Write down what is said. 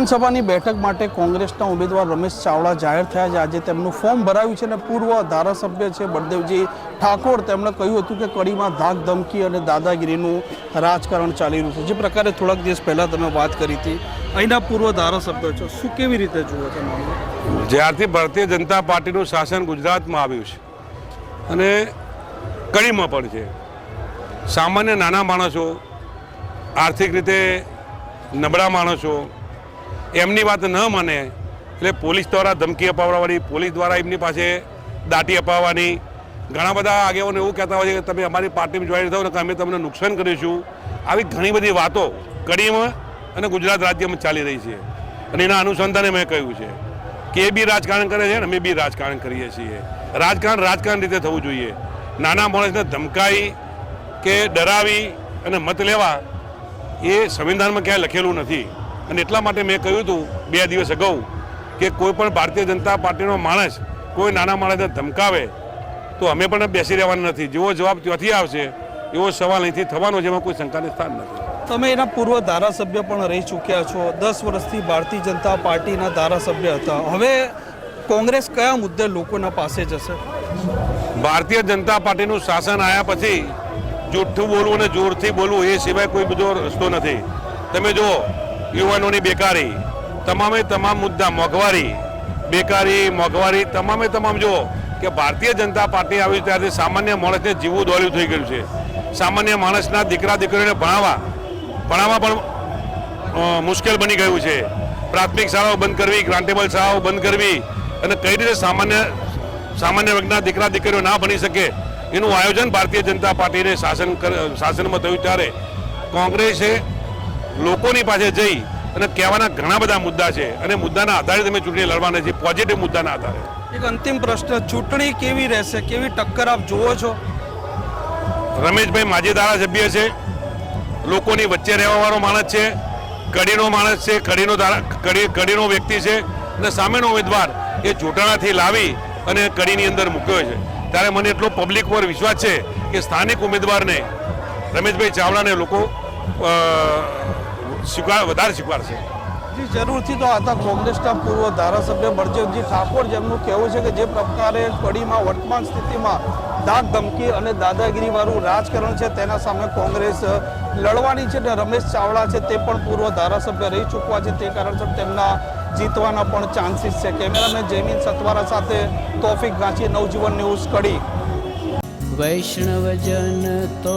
વિધાનસભાની બેઠક માટે કોંગ્રેસના ઉમેદવાર રમેશ ચાવડા જાહેર થયા છે. આજે તેમનું ફોર્મ ભરાયું છે અને પૂર્વ ધારાસભ્ય છે બળદેવજી ઠાકોર. તેમણે કહ્યું હતું કે કડીમાં ધાક ધમકી અને દાદાગીરીનું રાજકારણ ચાલી રહ્યું છે. જે પ્રકારે થોડાક દિવસ પહેલાં તમે વાત કરી હતી. અહીંના પૂર્વ ધારાસભ્ય છો. શું કેવી રીતે જુઓ છો જ્યારથી ભારતીય જનતા પાર્ટીનું શાસન ગુજરાતમાં આવ્યું છે અને કડીમાં પણ છે. સામાન્ય નાના માણસો, આર્થિક રીતે નબળા માણસો એમની વાત ન માને, એટલે પોલીસ દ્વારા ધમકી અપાવવાની પોલીસ દ્વારા એમની પાસે દાટી અપાવવાની. ઘણા બધા આગેવાનો એવું કહેતા હોય છે કે તમે અમારી પાર્ટીમાં જોઈન થાવ ને અમે તમને નુકસાન કરીશું. આવી ઘણી બધી વાતો કડીમાં અને ગુજરાત રાજ્યમાં ચાલી રહી છે. અને એના અનુસંધાને મેં કહ્યું છે કે એ બી રાજકારણ કરે છે અને અમે બી રાજકારણ કરીએ છીએ. રાજકારણ રાજકારણ રીતે થવું જોઈએ. નાના માણસને ધમકાવી કે ડરાવી અને મત લેવા એ સંવિધાનમાં ક્યાંય લખેલું નથી. અને એટલા માટે મેં કહ્યું હતું બે દિવસ અગાઉ કે કોઈ પણ ભારતીય જનતા પાર્ટીનો માણસ કોઈ નાના માણસને ધમકાવે તો અમે પણ બેસી રહેવાના નથી. જેવો જવાબ ત્યાંથી આવશે એવો સવાલ અહીંથી થવાનો જેમાં કોઈ શંકાને સ્થાન નથી. તમે એના પૂર્વ ધારાસભ્ય પણ રહી ચૂક્યા છો. દસ વર્ષથી ભારતીય જનતા પાર્ટીના ધારાસભ્ય હતા. હવે કોંગ્રેસ કયા મુદ્દે લોકોના પાસે જશે? ભારતીય જનતા પાર્ટીનું શાસન આવ્યા પછી જૂઠું બોલવું અને જોરથી બોલવું એ સિવાય કોઈ બીજો રસ્તો નથી. તમે જુઓ યુવાનોની બેકારી, તમામે તમામ મુદ્દા મોંઘવારી. બેકારી, મોંઘવારી, તમામે તમામ જુઓ કે ભારતીય જનતા પાર્ટી આવી ત્યારથી સામાન્ય માણસને જીવવું દોડ્યું થઈ ગયું છે. સામાન્ય માણસના દીકરા દીકરીઓને ભણાવવા ભણાવવા પણ મુશ્કેલ બની ગયું છે. પ્રાથમિક શાળાઓ બંધ કરવી, ગ્રાન્ટેબલ શાળાઓ બંધ કરવી અને કઈ રીતે સામાન્ય સામાન્ય વર્ગના દીકરા, દીકરીઓ ના ભણી શકે એનું આયોજન ભારતીય જનતા પાર્ટીને શાસન શાસનમાં થયું ત્યારે કોંગ્રેસે લોકોની પાસે જઈ અને કહેવાના ઘણા બધા મુદ્દા છે અને મુદ્દાના આધારે તમે ચૂંટણી લડવાના છે પોઝિટિવ મુદ્દાના આધારે. એક અંતિમ પ્રશ્ન ચૂંટણી કેવી રહેશે? કેવી ટક્કર આપ જુઓ છો? રમેશભાઈ માજી ધારાસભ્ય છે લોકોની વચ્ચે રહેવાવાળો માણસ છે કડીનો માણસ છે કડીનો કડી કડીનો વ્યક્તિ છે અને સામેનો ઉમેદવાર એ જોટાણાથી લાવી અને કડીની અંદર મૂક્યો છે. ત્યારે મને એટલો પબ્લિક પર વિશ્વાસ છે કે સ્થાનિક ઉમેદવારને રમેશભાઈ ચાવડાને લોકો સ્વીકાર વધારે સ્વીકારશે જી જરૂરથી તો આ હતા કોંગ્રેસના પૂર્વ ધારાસભ્ય બળદેવજી ઠાકોર જેમનું કહેવું છે કે જે પ્રકારે કડીમાં વર્તમાન સ્થિતિમાં દાગ ધમકી અને દાદાગીરીવાળું રાજકારણ છે તેના સામે કોંગ્રેસ લડવાની છે ને રમેશ ચાવડા છે તે પણ પૂર્વ ધારાસભ્ય રહી ચૂકવા છે તે કારણસર તેમના જીતવાના પણ ચાન્સીસ છે. કેમેરામેન જયમીન સતવારા સાથે તોફિક ગાંચી નવજીવન ન્યૂઝ કડી. વૈષ્ણવજન તો